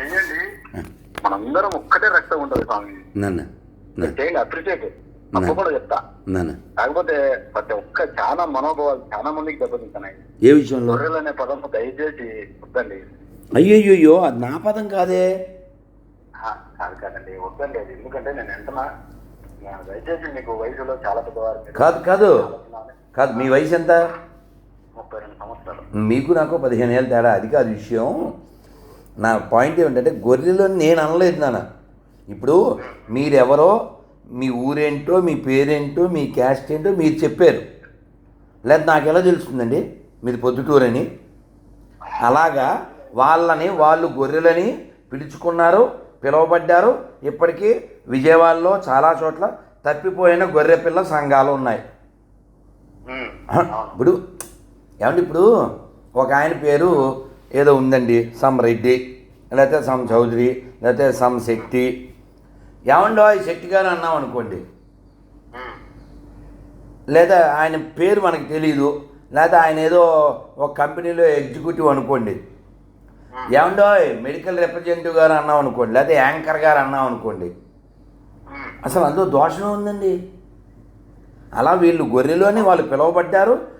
చెయ్యండి మనందరం ఒక్కటే రక్తం ఉంటది స్వామి. చేయండి అప్రిషియేట్ తప్పు కూడా చెప్తా. నాన్న. కాకపోతే ప్రతి ఒక్క చాలా మనోభావాలు చాలా మందికి దెబ్బతింటున్నాయి. ఏ విషయంలో? అనే పదం దయచేసి వద్దండి. అయ్యయ్యో అది నా పదం కాదే. కాదు కాదండి వద్దండి అది. ఎందుకంటే నేను వెంటనే దయచేసి మీకు వయసులో చాలా పెద్దవారు. కాదు కాదు. కాదు మీ వయసు ఎంత? ముప్పై రెండు సంవత్సరాలు. మీకు నాకు పదిహేను ఏళ్ళ తేడా. అది కాదు విషయం. నా పాయింట్ ఏమిటంటే గొర్రెలో నేను అనలేదు నాన్న. ఇప్పుడు మీరెవరో మీ ఊరేంటో మీ పేరేంటో మీ క్యాస్ట్ ఏంటో మీరు చెప్పారు. లేదా నాకు ఎలా తెలుస్తుందండి? మీది పొద్దుటూరని. అలాగా వాళ్ళని వాళ్ళు గొర్రెలని పిలుచుకున్నారు పిలువబడ్డారు. ఇప్పటికీ విజయవాడలో చాలా చోట్ల తప్పిపోయిన గొర్రె పిల్ల సంఘాలు ఉన్నాయి. ఇప్పుడు ఏమంటే ఇప్పుడు? ఒక ఆయన పేరు ఏదో ఉందండి సమ్ రెడ్డి లేకపోతే సమ్ చౌదరి లేకపోతే సమ్ శక్తి ఏమండో ఈ శక్తి గారు అన్నాం అనుకోండి. లేదా ఆయన పేరు మనకు తెలియదు లేదా ఆయన ఏదో ఒక కంపెనీలో ఎగ్జిక్యూటివ్ అనుకోండి. ఏమండో మెడికల్ రిప్రజెంటేటివ్ గారు అన్నాం అనుకోండి లేదా యాంకర్ గారు అన్నాం అనుకోండి. అసలు అందులో దోషమే ఉందండి. అలా వీళ్ళు గొర్రెలోనే వాళ్ళు పిలువబడ్డారు.